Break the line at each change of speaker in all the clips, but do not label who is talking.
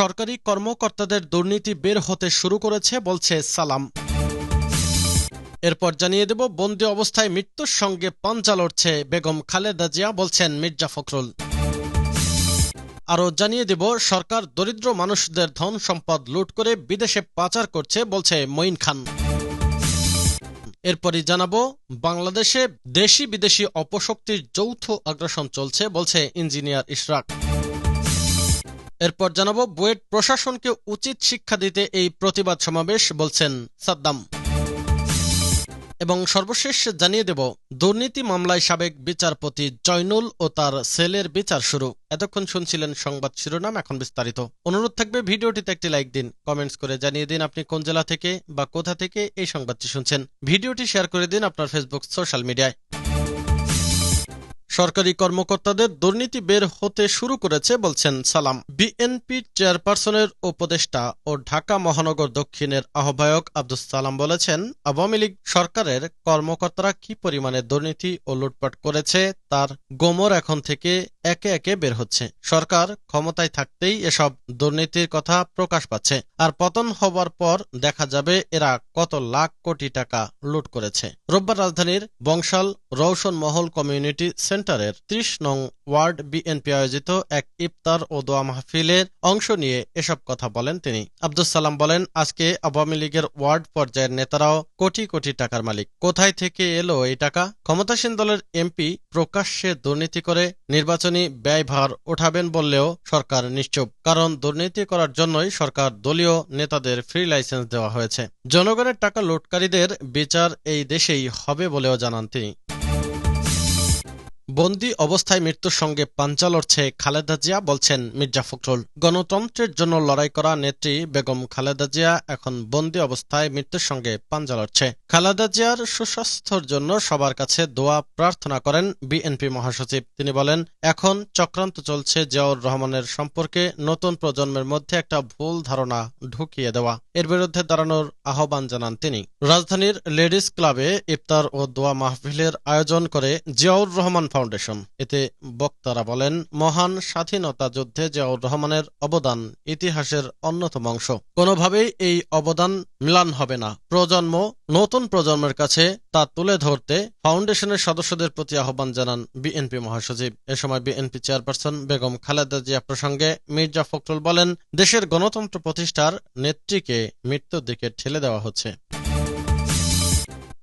সরকারি কর্মকর্তাদের দুর্নীতি বের হতে শুরু করেছে, বলছে সালাম। এরপর জানিয়ে দেব, বন্দি অবস্থায় মৃত্যুর সঙ্গে পাঞ্জা লড়ছে বেগম খালেদা জিয়া, বলছেন মির্জা ফখরুল। আরও জানিয়ে দেব, সরকার দরিদ্র মানুষদের ধন সম্পদ লুট করে বিদেশে পাচার করছে, বলছে মঈন খান। এরপরই জানাব, বাংলাদেশে দেশি বিদেশি অপশক্তির যৌথ আগ্রাসন চলছে, বলছে ইঞ্জিনিয়ার ইশরাক। এরপর জানাব, বুয়েট প্রশাসনকে উচিত শিক্ষা দিতে এই প্রতিবাদ সমাবেশ, বলছেন সাদ্দাম। এবং সর্বশেষ জানিয়ে দেব, দুর্নীতি মামলায় সাবেক বিচারপতি জয়নুল ও তার সেলের বিচার শুরু। এতক্ষণ শুনছিলেন সংবাদ শিরোনাম, এখন বিস্তারিত। অনুরোধ থাকবে, ভিডিওটিতে একটি লাইক দিন, কমেন্টস করে জানিয়ে দিন আপনি কোন জেলা থেকে বা কোথা থেকে এই সংবাদটি শুনছেন। ভিডিওটি শেয়ার করে দিন আপনার ফেসবুক, সোশ্যাল মিডিয়ায়। সরকারি কর্মকর্তাদের দুর্নীতি বের হতে শুরু করেছে বলছেন সালাম। বিএনপি চেয়ারপারসনের উপদেষ্টা ও ঢাকা মহানগর দক্ষিণের আহ্বায়ক আব্দুল সালাম বলেছেন, আওয়ামী লীগ সরকারের কর্মকর্তারা কি পরিমাণে দুর্নীতি ও লুটপাট করেছে তার গোমর এখন থেকে একে একে বের হচ্ছে। সরকার ক্ষমতায় থাকতেই এসব দুর্নীতির কথা প্রকাশ পাচ্ছে। আর পতন হবার পর দেখা যাবে এরা কত লাখ কোটি টাকা লুট করেছে। রোববার রাজধানীর বংশাল রৌশন মহল কমিউনিটি সেন্টারের ত্রিশ নং ওয়ার্ড বিএনপি আয়োজিত এক ইফতার ও দোয়া মাহফিলের অংশ নিয়ে এসব কথা বলেন তিনি। আব্দুল সালাম বলেন, আজকে আওয়ামী লীগের ওয়ার্ড পর্যায়ের নেতারাও কোটি কোটি টাকার মালিক। কোথায় থেকে এলো এই টাকা? ক্ষমতাসীন দলের এমপি প্রকাশ্যে দুর্নীতি করে নির্বাচনী ব্যয়ভার ওঠাবেন বললেও সরকার নিশ্চুপ, কারণ দুর্নীতি করার জন্যই সরকার দলীয় নেতাদের ফ্রি লাইসেন্স দেওয়া হয়েছে। জনগণের টাকা লুটকারীদের বিচার এই দেশেই হবে বলেও জানান তিনি। বন্দি অবস্থায় মৃত্যুর সঙ্গে পাঞ্জা লড়ছে খালেদা জিয়া বলছেন মির্জা ফখরুল। গণতন্ত্রের জন্য লড়াই করা নেত্রী বেগম খালেদা জিয়া এখন বন্দি অবস্থায় মৃত্যুর সঙ্গে পাঞ্জা লড়ছে খালেদা জিয়ার সুস্বাস্থ্যর জন্য সবার কাছে দোয়া প্রার্থনা করেন বিএনপি মহাসচিব। তিনি বলেন, এখন চক্রান্ত চলছে জিয়াউর রহমানের সম্পর্কে নতুন প্রজন্মের মধ্যে একটা ভুল ধারণা ঢুকিয়ে দেওয়া। এর বিরুদ্ধে দাঁড়ানোর আহ্বান জানান তিনি। রাজধানীর লেডিস ক্লাবে ইফতার ও দোয়া মাহফিলের আয়োজন করে জিয়াউর রহমান ফাউন্ডেশন এতে বক্তারা বলেন, মহান স্বাধীনতা যুদ্ধে জিয়াউর রহমানের অবদান ইতিহাসের অন্যতম অংশ। কোনোভাবেই এই অবদান মিলান হবে না। প্রজন্ম, নতুন প্রজন্মের কাছে তা তুলে ধরতে ফাউন্ডেশনের সদস্যদের প্রতি আহ্বান জানান বিএনপি মহাসচিব। এ সময় বিএনপি চেয়ারপারসন বেগম খালেদা জিয়া প্রসঙ্গে মির্জা ফখরুল বলেন, দেশের গণতন্ত্র প্রতিষ্ঠার নেত্রীকে মৃত্যুর দিকে ঠেলে দেওয়া হচ্ছে।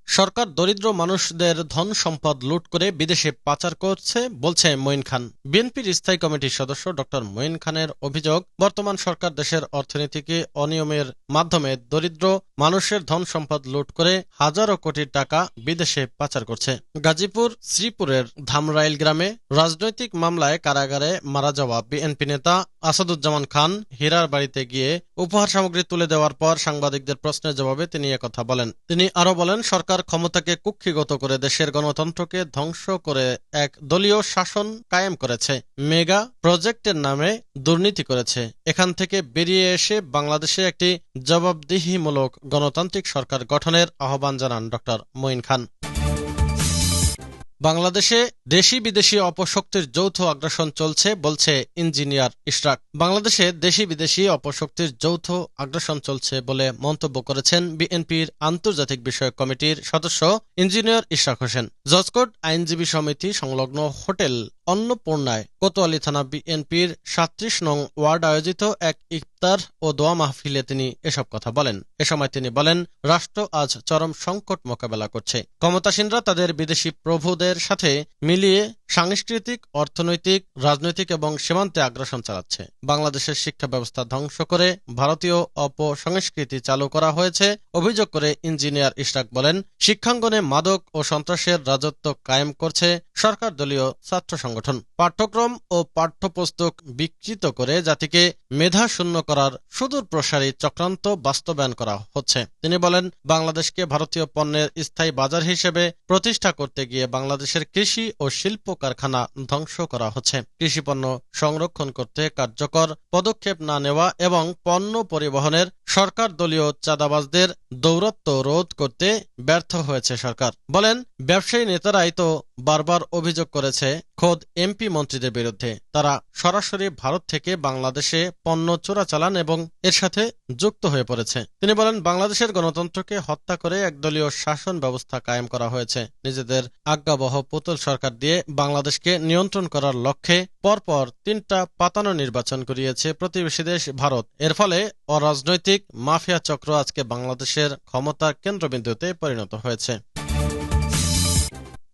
সরকার দরিদ্র মানুষদের ধন সম্পদ লুট করে বিদেশে পাচার করছে, বলছে মঈন খান। বিএনপির স্থায়ী কমিটির সদস্য ড. মঈন খানের অভিযোগ, বর্তমান সরকার দেশের অর্থনীতিকে অনিয়মের মাধ্যমে দরিদ্র মানুষের ধন সম্পদ লুট করে হাজারো কোটি টাকা বিদেশে পাচার করছে। গাজীপুর, শ্রীপুরের ধামরাইল গ্রামে রাজনৈতিক মামলায় কারাগারে মারা যাওয়া বিএনপি নেতা আসাদুজ্জামান খান, হীরার বাড়িতে গিয়ে উপহার সামগ্রী তুলে দেওয়ার পর সাংবাদিকদের প্রশ্নের জবাবে তিনি কথা বলেন। তিনি আরও বলেন, সরকার ক্ষমতাকে কুক্ষিগত করে দেশের গণতন্ত্রকে ধ্বংস করে এক দলীয় শাসন কায়েম করেছে। মেগা প্রজেক্টের নামে দুর্নীতি করেছে। এখান থেকে বেরিয়ে এসে বাংলাদেশে একটি জবাবদিহিমূলক গণতান্ত্রিক সরকার গঠনের আহ্বান জানান ড মঈন খান। বাংলাদেশে দেশি বিদেশি অপশক্তির যৌথ আগ্রাসন চলছে, বলছে ইঞ্জিনিয়ার ইশরাক। বাংলাদেশে দেশি বিদেশি অপশক্তির যৌথ আগ্রাসন চলছে বলে মন্তব্য করেছেন বিএনপির আন্তর্জাতিক বিষয়ক কমিটির সদস্য ইঞ্জিনিয়ার ইশরাক হোসেন। জজকোট আইনজীবী সমিতি সংলগ্ন হোটেল অন্নপূর্ণায় কোতোয়ালি থানা বিএনপির সাত্রিশ নং ওয়ার্ড আয়োজিত এক ইফতার ও দোয়া মাহফিলে তিনি এসব কথা বলেন। এ সময় তিনি বলেন, রাষ্ট্র আজ চরম সংকট মোকাবেলা করছে। ক্ষমতাসীনরা তাদের বিদেশি প্রভুদের সাথে মিলিয়ে সাংস্কৃতিক, অর্থনৈতিক, রাজনৈতিক এবং সীমান্তে আগ্রাসন চালাচ্ছে। বাংলাদেশের শিক্ষা ব্যবস্থা ধ্বংস করে ভারতীয় অপসংস্কৃতি চালু করা হয়েছে, অভিযোগ করে ইঞ্জিনিয়ার ইশরাক বলেন, শিক্ষাঙ্গনে মাদক ও সন্ত্রাসের রাজত্ব কায়েম করছে সরকার দলীয় ছাত্র সংগঠন। পাঠ্যক্রম ও পাঠ্যপুস্তক বিকৃত করে জাতিকে মেধা শূন্য করার সুদূর প্রসারী চক্রান্ত বাস্তবায়ন করা হচ্ছে। তিনি বলেন, বাংলাদেশকে ভারতীয় পণ্যের স্থায়ী বাজার হিসেবে প্রতিষ্ঠা করতে গিয়ে বাংলাদেশের কৃষি ও শিল্প কারখানা ধ্বংস করা হচ্ছে। কৃষিপণ্য সংরক্ষণ করতে কার্যকর পদক্ষেপ না নেওয়া এবং পণ্য পরিবহনের সরকার দলীয় চাঁদাবাজদের দৌরত্ব রোধ করতে ব্যর্থ হয়েছে সরকার। বলেন, ব্যবসায়ী নেতারাই তো বারবার অভিযোগ করেছে, খোদ এমপি মন্ত্রীদের বিরুদ্ধে। তারা সরাসরি ভারত থেকে বাংলাদেশে পণ্য চোরাচালান এবং এর সাথে যুক্ত হয়ে পড়েছে। তিনি বলেন, বাংলাদেশের গণতন্ত্রকে হত্যা করে একদলীয় শাসন ব্যবস্থা কায়েম করা হয়েছে। নিজেদের আজ্ঞাবহ পুতুল সরকার দিয়ে বাংলাদেশকে নিয়ন্ত্রণ করার লক্ষ্যে পরপর তিনটা পাতানো নির্বাচন করিয়েছে প্রতিবেশী দেশ ভারত। এর ফলে অরাজনৈতিক মাফিয়া চক্র আজকে বাংলাদেশের ক্ষমতার কেন্দ্রবিন্দুতে পরিণত হয়েছে।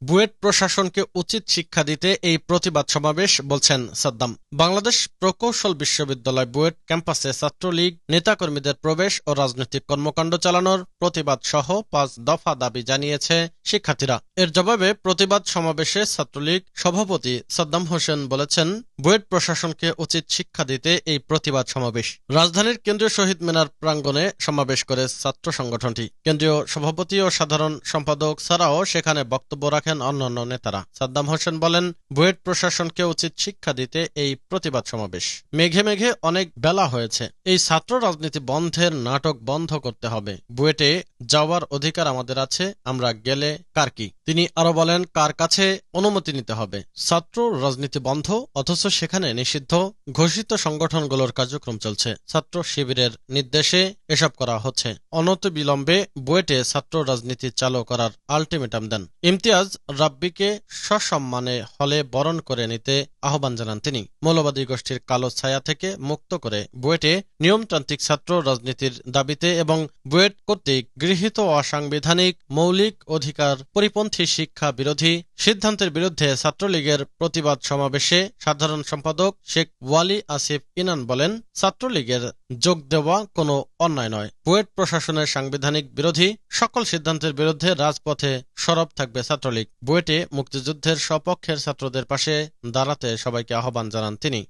বুয়েট প্রশাসনকে উচিত শিক্ষা দিতে এই প্রতিবাদ সমাবেশ বলছেন সাদ্দাম। বাংলাদেশ প্রকৌশল বিশ্ববিদ্যালয় বুয়েট ক্যাম্পাসে ছাত্রলীগ, নেতাকর্মীদের প্রবেশ ও রাজনৈতিক কর্মকাণ্ড চালানোর প্রতিবাদ সহ পাঁচ দফা দাবি জানিয়েছে শিক্ষার্থীরা। এর জবাবে প্রতিবাদ সমাবেশে ছাত্রলীগ সভাপতি সাদ্দাম হোসেন বলেছেন, বুয়েট প্রশাসনকে উচিত শিক্ষা দিতে এই প্রতিবাদ সমাবেশ। রাজধানীর কেন্দ্রীয় শহীদ মিনার প্রাঙ্গণে সমাবেশ করে ছাত্র সংগঠনটি। কেন্দ্রীয় সভাপতি ও সাধারণ সম্পাদক ছাড়াও সেখানে বক্তব্য রাখেন অন্যান্য নেতারা। সাদ্দাম হোসেন বলেন, বুয়েট প্রশাসনকে উচিত শিক্ষা দিতে এই প্রতিবাদ সমাবেশ। মেঘে মেঘে অনেক বেলা হয়েছে। এই ছাত্র রাজনীতি বন্ধের নাটক বন্ধ করতে হবে। বুয়েটে যাওয়ার অধিকার আমাদের আছে, আমরা গেলে কার কি? তিনি আরও বলেন, কার কাছে অনুমতি নিতে হবে? ছাত্র রাজনীতি বন্ধ, অথচ সেখানে নিষিদ্ধ, ঘোষিত সংগঠনগুলোর কার্যক্রম চলছে। ছাত্র শিবিরের নির্দেশে এসব করা হচ্ছে। অনত বিলম্বে বুয়েটে ছাত্র রাজনীতি চালু করার আলটিমেটাম দেন। ইমতিয়াজ রাব্বিকে সসম্মানে হলে বরণ করে নিতে আহ্বান জানান তিনি। মৌলবাদী গোষ্ঠীর কালো ছায়া থেকে মুক্ত করে বুয়েটে নিয়মতান্ত্রিক ছাত্র রাজনীতির দাবিতে এবং বুয়েট কর্তৃক গৃহীত অসাংবিধানিক মৌলিক অধিকার পরিপন্থী শিক্ষা বিরোধী সিদ্ধান্তের বিরুদ্ধে ছাত্রলীগের প্রতিবাদ সমাবেশে সাধারণ সম্পাদক শেখ ওয়ালি আসিফ ইনান বলেন, ছাত্রলীগের যোগ দেওয়া কোনো অন্যায় নয়। বুয়েট প্রশাসনের সাংবিধানিক বিরোধী সকল সিদ্ধান্তের বিরুদ্ধে রাজপথে সরব থাকবে ছাত্রলীগ। বুয়েটে মুক্তিযুদ্ধের সপক্ষের ছাত্রদের পাশে দাঁড়াতে সবাইকে আহ্বান জানান তিনি।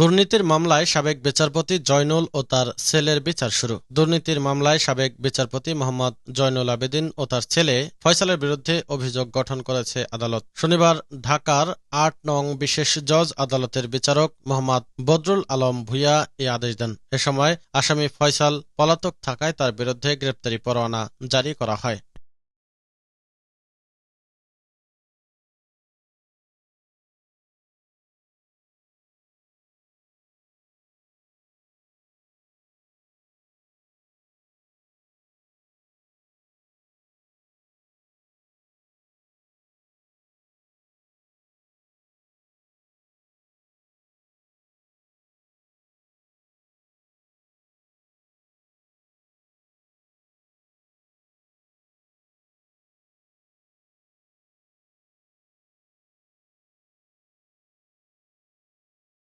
দুর্নীতির মামলায় সাবেক বিচারপতি জয়নুল ও তার ছেলের বিচার শুরু। দুর্নীতির মামলায় সাবেক বিচারপতি মোহাম্মদ জয়নুল আবেদিন ও তার ছেলে ফয়সালের বিরুদ্ধে অভিযোগ গঠন করেছে আদালত। শনিবার ঢাকার আট নং বিশেষ জজ আদালতের বিচারক মোহাম্মদ বদরুল আলম ভুইয়া এ আদেশ দেন। এ সময় আসামি ফয়সাল পলাতক থাকায় তার বিরুদ্ধে গ্রেপ্তারি পরোয়ানা জারি করা হয়।